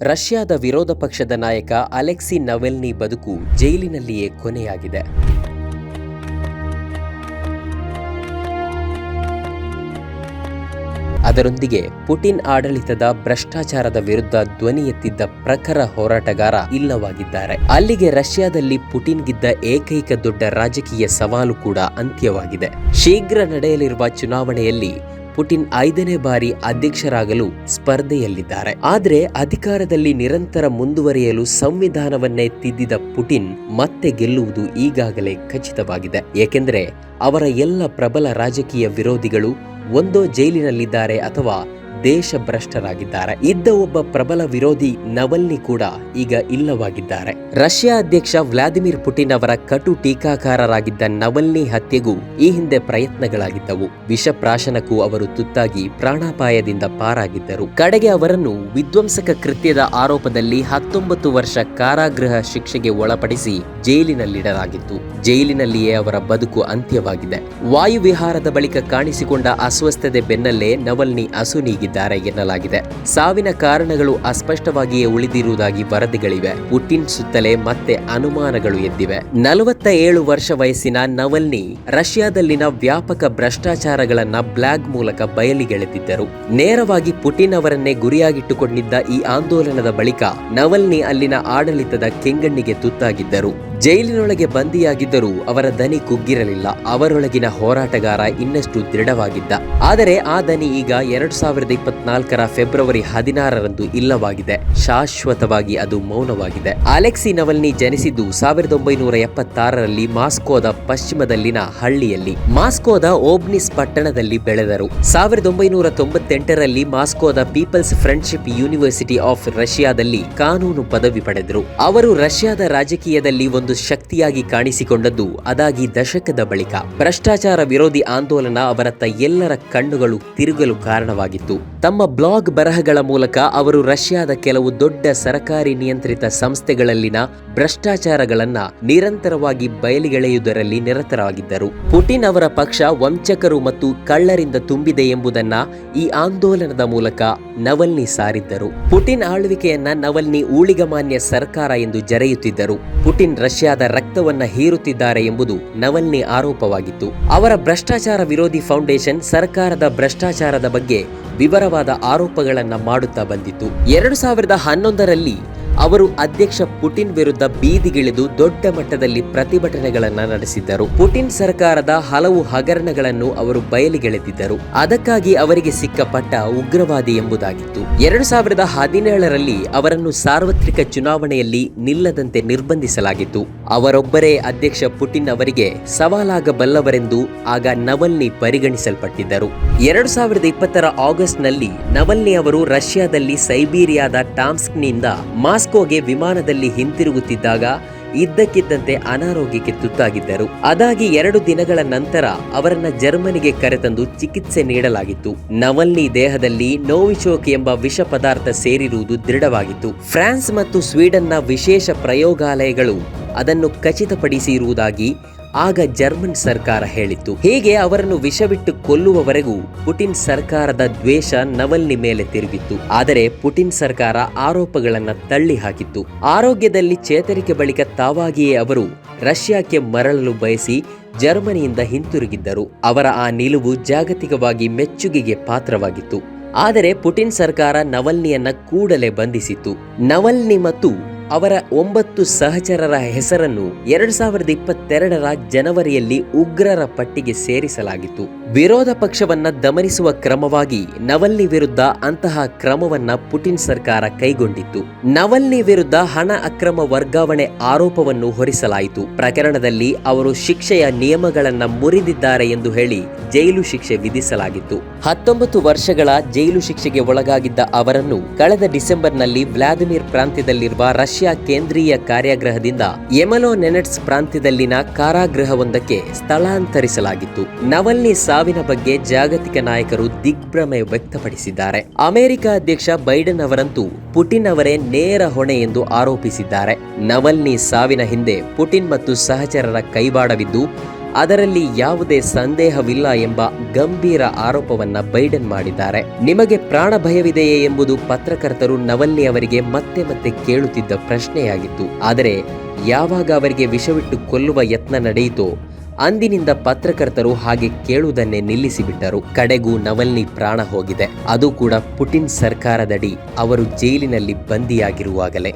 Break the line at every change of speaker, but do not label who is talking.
ರಷ್ಯಾದ ವಿರೋಧ ಪಕ್ಷದ ನಾಯಕ ಅಲೆಕ್ಸಿ ನವೆಲ್ನಿ ಬದುಕು ಜೈಲಿನಲ್ಲಿಯೇ ಕೊನೆಯಾಗಿದೆ. ಅದರೊಂದಿಗೆ ಪುಟಿನ್ ಆಡಳಿತದ ಭ್ರಷ್ಟಾಚಾರದ ವಿರುದ್ಧ ಧ್ವನಿ ಎತ್ತಿದ್ದ ಪ್ರಖರ ಹೋರಾಟಗಾರ ಇಲ್ಲವಾಗಿದ್ದಾರೆ. ಅಲ್ಲಿಗೆ ರಷ್ಯಾದಲ್ಲಿ ಪುಟಿನ್ಗಿದ್ದ ಏಕೈಕ ದೊಡ್ಡ ರಾಜಕೀಯ ಸವಾಲು ಕೂಡ ಅಂತ್ಯವಾಗಿದೆ. ಶೀಘ್ರ ನಡೆಯಲಿರುವ ಚುನಾವಣೆಯಲ್ಲಿ ಪುಟಿನ್ ಐದನೇ ಬಾರಿ ಅಧ್ಯಕ್ಷರಾಗಲು ಸ್ಪರ್ಧೆಯಲ್ಲಿದ್ದಾರೆ. ಆದರೆ ಅಧಿಕಾರದಲ್ಲಿ ನಿರಂತರ ಮುಂದುವರಿಯಲು ಸಂವಿಧಾನವನ್ನೇ ತಿದ್ದಿದ ಪುಟಿನ್ ಮತ್ತೆ ಗೆಲ್ಲುವುದು ಈಗಾಗಲೇ ಖಚಿತವಾಗಿದೆ. ಏಕೆಂದರೆ ಅವರ ಎಲ್ಲ ಪ್ರಬಲ ರಾಜಕೀಯ ವಿರೋಧಿಗಳು ಒಂದೋ ಜೈಲಿನಲ್ಲಿದ್ದಾರೆ ಅಥವಾ ದೇಶ ಭ್ರಷ್ಟರಾಗಿದ್ದಾರೆ ಇದ್ದ ಒಬ್ಬ ಪ್ರಬಲ ವಿರೋಧಿ ನವಲ್ನಿ ಕೂಡ ಈಗ ಇಲ್ಲವಾಗಿದ್ದಾರೆ. ರಷ್ಯಾ ಅಧ್ಯಕ್ಷ ವ್ಲಾದಿಮಿರ್ ಪುಟಿನ್ ಅವರ ಕಟು ಟೀಕಾಕಾರರಾಗಿದ್ದ ನವಲ್ನಿ ಹತ್ಯೆಗೂ ಈ ಹಿಂದೆ ಪ್ರಯತ್ನಗಳಾಗಿದ್ದವು. ವಿಷಪ್ರಾಶನಕ್ಕೂ ಅವರು ತುತ್ತಾಗಿ ಪ್ರಾಣಾಪಾಯದಿಂದ ಪಾರಾಗಿದ್ದರು. ಕಡೆಗೆ ಅವರನ್ನು ವಿಧ್ವಂಸಕ ಕೃತ್ಯದ ಆರೋಪದಲ್ಲಿ ಹತ್ತೊಂಬತ್ತು ವರ್ಷ ಕಾರಾಗೃಹ ಶಿಕ್ಷೆಗೆ ಒಳಪಡಿಸಿ ಜೈಲಿನಲ್ಲಿಡಲಾಗಿತ್ತು. ಜೈಲಿನಲ್ಲಿಯೇ ಅವರ ಬದುಕು ಅಂತ್ಯವಾಗಿದೆ. ವಾಯುವಿಹಾರದ ಬಳಿಕ ಕಾಣಿಸಿಕೊಂಡ ಅಸ್ವಸ್ಥತೆ ಬೆನ್ನಲ್ಲೇ ನವಲ್ನಿ ಅಸುನೀಗಿದ್ದಾರೆ ಎನ್ನಲಾಗಿದೆ. ಸಾವಿನ ಕಾರಣಗಳು ಅಸ್ಪಷ್ಟವಾಗಿಯೇ ಉಳಿದಿರುವುದಾಗಿ ವರದಿಗಳಿವೆ. ಪುಟಿನ್ ಸುತ್ತಲೇ ಮತ್ತೆ ಅನುಮಾನಗಳು ಎದ್ದಿವೆ. ನಲವತ್ತ ಏಳು ವರ್ಷ ವಯಸ್ಸಿನ ನವಲ್ನಿ ರಷ್ಯಾದಲ್ಲಿನ ವ್ಯಾಪಕ ಭ್ರಷ್ಟಾಚಾರಗಳನ್ನ ಬ್ಲಾಗ್ ಮೂಲಕ ಬಯಲಿಗೆಳೆದಿದ್ದರು. ನೇರವಾಗಿ ಪುಟಿನ್ ಅವರನ್ನೇ ಗುರಿಯಾಗಿಟ್ಟುಕೊಂಡಿದ್ದ ಈ ಆಂದೋಲನದ ಬಳಿಕ ನವಲ್ನಿ ಅಲ್ಲಿನ ಆಡಳಿತದ ಕೆಂಗಣ್ಣಿಗೆ ತುತ್ತಾಗಿದ್ದರು. ಜೈಲಿನೊಳಗೆ ಬಂದಿಯಾಗಿದ್ದರೂ ಅವರ ದನಿ ಕುಗ್ಗಿರಲಿಲ್ಲ. ಅವರೊಳಗಿನ ಹೋರಾಟಗಾರ ಇನ್ನಷ್ಟು ದೃಢವಾಗಿದ್ದ. ಆದರೆ ಆ ದನಿ ಈಗ ಎರಡು ಸಾವಿರದ ಇಪ್ಪತ್ನಾಲ್ಕರ ಫೆಬ್ರವರಿ ಹದಿನಾರರಂದು ಇಲ್ಲವಾಗಿದೆ. ಶಾಶ್ವತವಾಗಿ ಅದು ಮೌನವಾಗಿದೆ. ಅಲೆಕ್ಸಿ ನವಲ್ನಿ ಜನಿಸಿದ್ದು ಸಾವಿರದ ಒಂಬೈನೂರ ಎಪ್ಪತ್ತಾರರಲ್ಲಿ ಮಾಸ್ಕೋದ ಪಶ್ಚಿಮದಲ್ಲಿನ ಹಳ್ಳಿಯಲ್ಲಿ. ಮಾಸ್ಕೋದ ಓಬ್ನಿಸ್ ಪಟ್ಟಣದಲ್ಲಿ ಬೆಳೆದರು. ಸಾವಿರದ ಒಂಬೈನೂರ ತೊಂಬತ್ತೆಂಟರಲ್ಲಿ ಮಾಸ್ಕೋದ ಪೀಪಲ್ಸ್ ಫ್ರೆಂಡ್ಶಿಪ್ ಯೂನಿವರ್ಸಿಟಿ ಆಫ್ ರಷ್ಯಾದಲ್ಲಿ ಕಾನೂನು ಪದವಿ ಪಡೆದರು. ಅವರು ರಷ್ಯಾದ ರಾಜಕೀಯದಲ್ಲಿ ಒಂದು ಶಕ್ತಿಯಾಗಿ ಕಾಣಿಸಿಕೊಂಡದ್ದು ಅದಾಗಿ ದಶಕದ ಬಳಿಕ. ಭ್ರಷ್ಟಾಚಾರ ವಿರೋಧಿ ಆಂದೋಲನ ಅವರತ್ತ ಎಲ್ಲರ ಕಣ್ಣುಗಳು ತಿರುಗಲು ಕಾರಣವಾಗಿತ್ತು. ತಮ್ಮ ಬ್ಲಾಗ್ ಬರಹಗಳ ಮೂಲಕ ಅವರು ರಷ್ಯಾದ ಕೆಲವು ದೊಡ್ಡ ಸರಕಾರಿ ನಿಯಂತ್ರಿತ ಸಂಸ್ಥೆಗಳಲ್ಲಿನ ಭ್ರಷ್ಟಾಚಾರಗಳನ್ನ ನಿರಂತರವಾಗಿ ಬಯಲಿಗೆಳೆಯುವುದರಲ್ಲಿ ನಿರತರಾಗಿದ್ದರು. ಪುಟಿನ್ ಅವರ ಪಕ್ಷ ವಂಚಕರು ಮತ್ತು ಕಳ್ಳರಿಂದ ತುಂಬಿದೆ ಎಂಬುದನ್ನ ಈ ಆಂದೋಲನದ ಮೂಲಕ ನವಲ್ನಿ ಸಾರಿದ್ದರು. ಪುಟಿನ್ ಆಳ್ವಿಕೆಯನ್ನ ನವಲ್ನಿ ಊಳಿಗಮಾನ್ಯ ಸರ್ಕಾರ ಎಂದು ಜರೆಯುತ್ತಿದ್ದರು. ಪುಟಿನ್ ರಷ್ಯಾದ ರಕ್ತವನ್ನ ಹೀರುತ್ತಿದ್ದಾರೆ ಎಂಬುದು ನವಲ್ನಿ ಆರೋಪವಾಗಿತ್ತು. ಅವರ ಭ್ರಷ್ಟಾಚಾರ ವಿರೋಧಿ ಫೌಂಡೇಶನ್ ಸರ್ಕಾರದ ಭ್ರಷ್ಟಾಚಾರದ ಬಗ್ಗೆ ವಿವರವಾದ ಆರೋಪಗಳನ್ನ ಮಾಡುತ್ತಾ ಬಂದಿತ್ತು. ಎರಡು ಸಾವಿರದ ಹನ್ನೊಂದರಲ್ಲಿ ಅವರು ಅಧ್ಯಕ್ಷ ಪುಟಿನ್ ವಿರುದ್ಧ ಬೀದಿಗಿಳಿದು ದೊಡ್ಡ ಮಟ್ಟದಲ್ಲಿ ಪ್ರತಿಭಟನೆಗಳನ್ನ ನಡೆಸಿದ್ದರು. ಪುಟಿನ್ ಸರ್ಕಾರದ ಹಲವು ಹಗರಣಗಳನ್ನು ಅವರು ಬಯಲಿಗೆಳೆದಿದ್ದರು. ಅದಕ್ಕಾಗಿ ಅವರಿಗೆ ಸಿಕ್ಕ ಪಟ್ಟ ಉಗ್ರವಾದಿ ಎಂಬುದಾಗಿತ್ತು. ಎರಡು ಸಾವಿರದ ಹದಿನೇಳರಲ್ಲಿ ಅವರನ್ನು ಸಾರ್ವತ್ರಿಕ ಚುನಾವಣೆಯಲ್ಲಿ ನಿಲ್ಲದಂತೆ ನಿರ್ಬಂಧಿಸಲಾಗಿತ್ತು. ಅವರೊಬ್ಬರೇ ಅಧ್ಯಕ್ಷ ಪುಟಿನ್ ಅವರಿಗೆ ಸವಾಲಾಗಬಲ್ಲವರೆಂದು ಆಗ ನವಲ್ನಿ ಪರಿಗಣಿಸಲ್ಪಟ್ಟಿದ್ದರು. ಎರಡು ಸಾವಿರದ ಇಪ್ಪತ್ತರ ಆಗಸ್ಟ್ನಲ್ಲಿ ನವಲ್ನಿ ಅವರು ರಷ್ಯಾದಲ್ಲಿ ಸೈಬೀರಿಯಾದ ಟಾಮ್ಸ್ಕ್ನಿಂದ ಮಾಸ್ಕೋಗೆ ವಿಮಾನದಲ್ಲಿ ಹಿಂತಿರುಗುತ್ತಿದ್ದಾಗ ಇದ್ದಕ್ಕಿದ್ದಂತೆ ಅನಾರೋಗ್ಯಕ್ಕೆ ತುತ್ತಾಗಿದ್ದರು. ಅದಾಗಿ ಎರಡು ದಿನಗಳ ನಂತರ ಅವರನ್ನ ಜರ್ಮನಿಗೆ ಕರೆತಂದು ಚಿಕಿತ್ಸೆ ನೀಡಲಾಗಿತ್ತು. ನವಲ್ನಿ ದೇಹದಲ್ಲಿ ನೋವಿಶೋಕ್ ಎಂಬ ವಿಷ ಪದಾರ್ಥ ಸೇರಿರುವುದು ದೃಢವಾಗಿತ್ತು. ಫ್ರಾನ್ಸ್ ಮತ್ತು ಸ್ವೀಡನ್ನ ವಿಶೇಷ ಪ್ರಯೋಗಾಲಯಗಳು ಅದನ್ನು ಖಚಿತಪಡಿಸಿರುವುದಾಗಿ ಆಗ ಜರ್ಮನ್ ಸರ್ಕಾರ ಹೇಳಿತ್ತು. ಹೀಗೆ ಅವರನ್ನು ವಿಷವಿಟ್ಟು ಕೊಲ್ಲುವವರೆಗೂ ಪುಟಿನ್ ಸರ್ಕಾರದ ದ್ವೇಷ ನವಲ್ನಿ ಮೇಲೆ ತಿರುಗಿತ್ತು. ಆದರೆ ಪುಟಿನ್ ಸರ್ಕಾರ ಆರೋಪಗಳನ್ನು ತಳ್ಳಿ ಹಾಕಿತ್ತು ಆರೋಗ್ಯದಲ್ಲಿ ಚೇತರಿಕೆ ಬಳಿಕ ತಾವಾಗಿಯೇ ಅವರು ರಷ್ಯಾಕ್ಕೆ ಮರಳಲು ಬಯಸಿ ಜರ್ಮನಿಯಿಂದ ಹಿಂತಿರುಗಿದ್ದರು. ಅವರ ಆ ನಿಲುವು ಜಾಗತಿಕವಾಗಿ ಮೆಚ್ಚುಗೆಗೆ ಪಾತ್ರವಾಗಿತ್ತು. ಆದರೆ ಪುಟಿನ್ ಸರ್ಕಾರ ನವಲ್ನಿಯನ್ನ ಕೂಡಲೇ ಬಂಧಿಸಿತ್ತು. ನವಲ್ನಿ ಮತ್ತು ಅವರ ಒಂಬತ್ತು ಸಹಚರರ ಹೆಸರನ್ನು ಎರಡ್ ಸಾವಿರದ ಇಪ್ಪತ್ತೆರಡರ ಜನವರಿಯಲ್ಲಿ ಉಗ್ರರ ಪಟ್ಟಿಗೆ ಸೇರಿಸಲಾಗಿತ್ತು. ವಿರೋಧ ಪಕ್ಷವನ್ನ ದಮನಿಸುವ ಕ್ರಮವಾಗಿ ನವಲ್ನಿ ವಿರುದ್ಧ ಅಂತಹ ಕ್ರಮವನ್ನ ಪುಟಿನ್ ಸರ್ಕಾರ ಕೈಗೊಂಡಿತ್ತು. ನವಲ್ನಿ ವಿರುದ್ಧ ಹಣ ಅಕ್ರಮ ವರ್ಗಾವಣೆ ಆರೋಪವನ್ನು ಹೊರಿಸಲಾಯಿತು. ಪ್ರಕರಣದಲ್ಲಿ ಅವರು ಶಿಕ್ಷೆಯ ನಿಯಮಗಳನ್ನ ಮುರಿದಿದ್ದಾರೆ ಎಂದು ಹೇಳಿ ಜೈಲು ಶಿಕ್ಷೆ ವಿಧಿಸಲಾಗಿತ್ತು. ಹತ್ತೊಂಬತ್ತು ವರ್ಷಗಳ ಜೈಲು ಶಿಕ್ಷೆಗೆ ಒಳಗಾಗಿದ್ದ ಅವರನ್ನು ಕಳೆದ ಡಿಸೆಂಬರ್ನಲ್ಲಿ ವ್ಲಾದಿಮಿರ್ ಪ್ರಾಂತ್ಯದಲ್ಲಿರುವ ರಷ್ಯಾ ಕೇಂದ್ರೀಯ ಕಾರ್ಯಾಗೃಹದಿಂದ ಎಮಲೋ ನೆನೆಟ್ಸ್ ಪ್ರಾಂತ್ಯದಲ್ಲಿನ ಕಾರಾಗೃಹವೊಂದಕ್ಕೆ ಸ್ಥಳಾಂತರಿಸಲಾಗಿತ್ತು. ನವಲ್ನಿ ಸಾವಿನ ಬಗ್ಗೆ ಜಾಗತಿಕ ನಾಯಕರು ದಿಗ್ಭ್ರಮೆ ವ್ಯಕ್ತಪಡಿಸಿದ್ದಾರೆ. ಅಮೆರಿಕ ಅಧ್ಯಕ್ಷ ಬೈಡನ್ ಅವರಂತೂ ಪುಟಿನ್ ಅವರೇ ನೇರ ಹೊಣೆ ಎಂದು ಆರೋಪಿಸಿದ್ದಾರೆ. ನವಲ್ನಿ ಸಾವಿನ ಹಿಂದೆ ಪುಟಿನ್ ಮತ್ತು ಸಹಚರರ ಕೈವಾಡವಿದ್ದು, ಅದರಲ್ಲಿ ಯಾವುದೇ ಸಂದೇಹವಿಲ್ಲ ಎಂಬ ಗಂಭೀರ ಆರೋಪವನ್ನ ಬೈಡನ್ ಮಾಡಿದ್ದಾರೆ. ನಿಮಗೆ ಪ್ರಾಣ ಭಯವಿದೆಯೇ ಎಂಬುದು ಪತ್ರಕರ್ತರು ನವಲ್ನಿ ಅವರಿಗೆ ಮತ್ತೆ ಮತ್ತೆ ಕೇಳುತ್ತಿದ್ದ ಪ್ರಶ್ನೆಯಾಗಿತ್ತು. ಆದರೆ, ಯಾವಾಗ ಅವರಿಗೆ ವಿಷವಿಟ್ಟು ಕೊಲ್ಲುವ ಯತ್ನ ನಡೆಯಿತೋ ಅಂದಿನಿಂದ ಪತ್ರಕರ್ತರು ಹಾಗೆ ಕೇಳುವುದನ್ನೇ ನಿಲ್ಲಿಸಿಬಿಟ್ಟರು. ಕಡೆಗೂ ನವಲ್ನಿ ಪ್ರಾಣ ಹೋಗಿದೆ. ಅದು ಕೂಡ ಪುಟಿನ್ ಸರ್ಕಾರದಡಿ. ಅವರು ಜೈಲಿನಲ್ಲಿ ಬಂದಿಯಾಗಿರುವಾಗಲೇ.